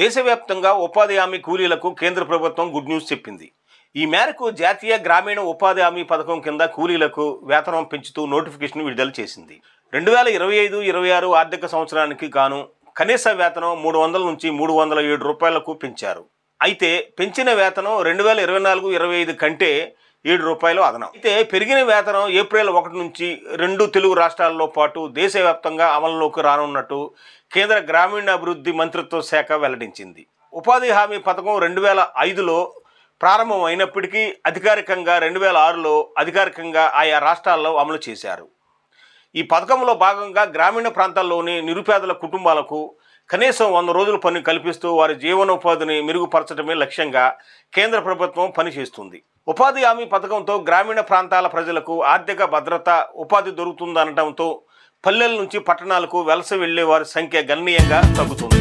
దేశవ్యాప్తంగా ఉపాధి హామీ కూలీలకు కేంద్ర ప్రభుత్వం గుడ్ న్యూస్ చెప్పింది. ఈ మేరకు జాతీయ గ్రామీణ ఉపాధి హామీ పథకం కింద కూలీలకు వేతనం పెంచుతూ నోటిఫికేషన్ విడుదల చేసింది. రెండు వేల ఇరవై ఐదు ఇరవై ఆరు ఆర్థిక సంవత్సరానికి గాను కనీస వేతనం మూడు వందల నుంచి మూడు వందల ఏడు రూపాయలకు పెంచారు. అయితే పెంచిన వేతనం రెండు వేల ఇరవై నాలుగు ఇరవై ఐదు కంటే ఏడు రూపాయలు అదనం. అయితే పెరిగిన వేతనం ఏప్రిల్ ఒకటి నుంచి రెండు తెలుగు రాష్ట్రాల్లో పాటు దేశవ్యాప్తంగా అమలులోకి రానున్నట్టు కేంద్ర గ్రామీణాభివృద్ధి మంత్రిత్వ శాఖ వెల్లడించింది. ఉపాధి హామీ పథకం రెండు వేల ఐదులో ప్రారంభం అయినప్పటికీ అధికారికంగా రెండు వేల ఆరులో అధికారికంగా ఆయా రాష్ట్రాల్లో అమలు చేశారు. ఈ పథకంలో భాగంగా గ్రామీణ ప్రాంతాల్లోని నిరుపేదల కుటుంబాలకు కనీసం వంద రోజుల పని కల్పిస్తూ వారి జీవనోపాధిని మెరుగుపరచడమే లక్ష్యంగా కేంద్ర ప్రభుత్వం పనిచేస్తుంది. ఉపాధి హామీ పథకంతో గ్రామీణ ప్రాంతాల ప్రజలకు ఆర్థిక భద్రత ఉపాధి దొరుకుతుందనడంతో పల్లెల నుంచి పట్టణాలకు వలస వెళ్ళే వారి సంఖ్య గణనీయంగా తగ్గుతుంది.